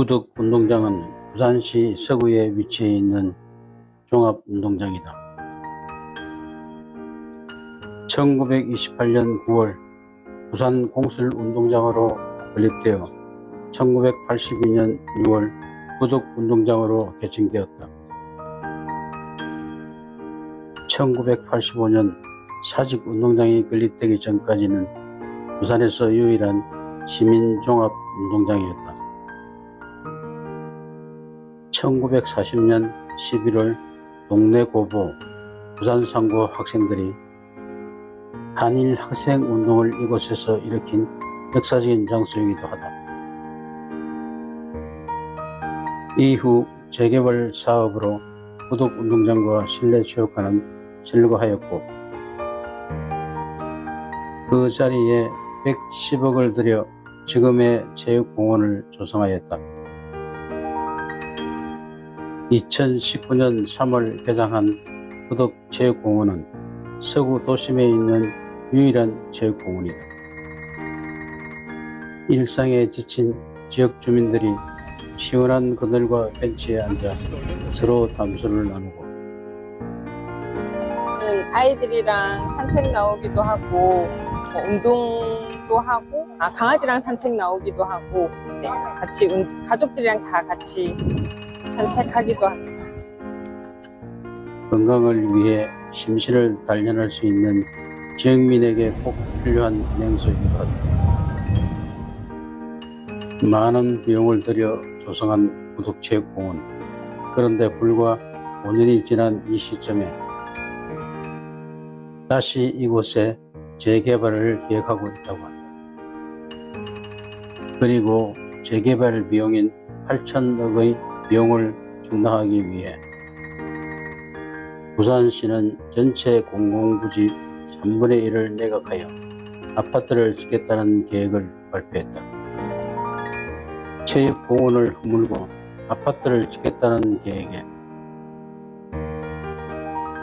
구덕 운동장은 부산시 서구에 위치해 있는 종합운동장이다. 1928년 9월 부산 공설운동장으로 건립되어 1982년 6월 구덕운동장으로 개칭되었다. 1985년 사직운동장이 건립되기 전까지는 부산에서 유일한 시민종합운동장이었다. 1940년 11월 동네 고보 부산 상고 학생들이 한일 학생 운동을 이곳에서 일으킨 역사적인 장소이기도 하다. 이후 재개발 사업으로 구독 운동장과 실내 체육관은 철거하였고 그 자리에 110억을 들여 지금의 체육공원을 조성하였다. 2019년 3월 개장한 구덕체육공원은 서구 도심에 있는 유일한 체육공원이다. 일상에 지친 지역 주민들이 시원한 그늘과 벤치에 앉아 서로 담소를 나누고 아이들이랑 산책 나오기도 하고 뭐 운동도 하고 아, 강아지랑 산책 나오기도 하고 네, 같이 운- 가족들이랑 다 같이 산책하기도 합니다. 건강을 위해 심신을 단련할 수 있는 지역민에게 꼭 필요한 하다. 많은 비용을 들여 조성한 구독체육공원. 그런데 불과 5년이 지난 이 시점에 다시 이곳에 재개발을 계획하고 있다고 한다. 그리고 재개발 비용인 8천억의 비용을 충당하기 위해 부산시는 전체 공공부지 3분의 1을 매각하여 아파트를 짓겠다는 계획을 발표했다. 체육공원을 허물고 아파트를 짓겠다는 계획에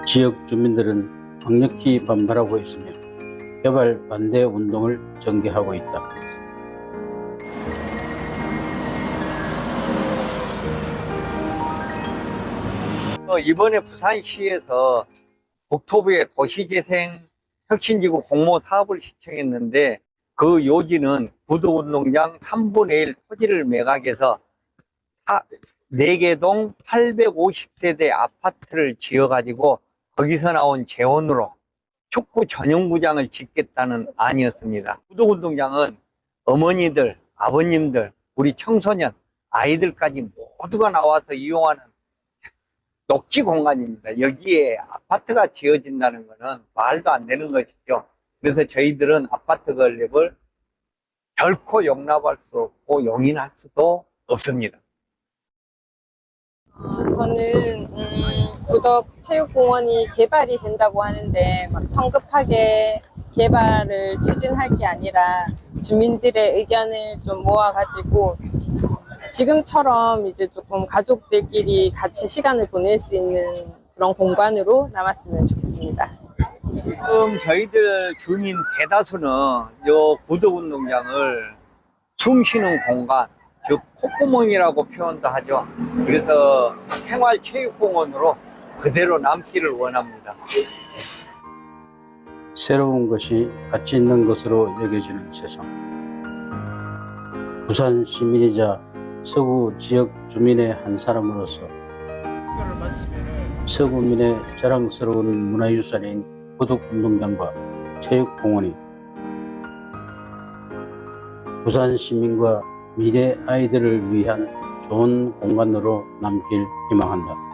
지역 주민들은 강력히 반발하고 있으며 개발 반대 운동을 전개하고 있다. 어, 이번에 부산시에서 국토부의 도시재생 혁신지구 공모 사업을 신청했는데 그 요지는 구도운동장 3분의 1 토지를 매각해서 4개 동 850세대 아파트를 지어가지고 거기서 나온 재원으로 축구 전용구장을 짓겠다는 안이었습니다. 구도운동장은 어머니들, 아버님들, 우리 청소년, 아이들까지 모두가 나와서 이용하는 녹지 공간입니다. 여기에 아파트가 지어진다는 것은 말도 안 되는 것이죠. 그래서 저희들은 아파트 건립을 결코 용납할 수 없고 용인할 수도 없습니다. 어, 저는 음, 구덕 체육공원이 개발이 된다고 하는데 막 성급하게 개발을 추진할 게 아니라 주민들의 의견을 좀 모아가지고 지금처럼 이제 조금 가족들끼리 같이 시간을 보낼 수 있는 그런 공간으로 남았으면 좋겠습니다. 지금 저희들 주민 대다수는 요 구도운동장을 숨 쉬는 공간, 즉 콧구멍이라고 표현도 하죠. 그래서 생활체육공원으로 그대로 남기를 원합니다. 새로운 것이 가치 있는 것으로 여겨지는 세상. 부산 시민이자 서구 지역 주민의 한 사람으로서 서구민의 자랑스러운 문화유산인 구덕운동장과 체육공원이 부산 시민과 미래 아이들을 위한 좋은 공간으로 남길 희망한다.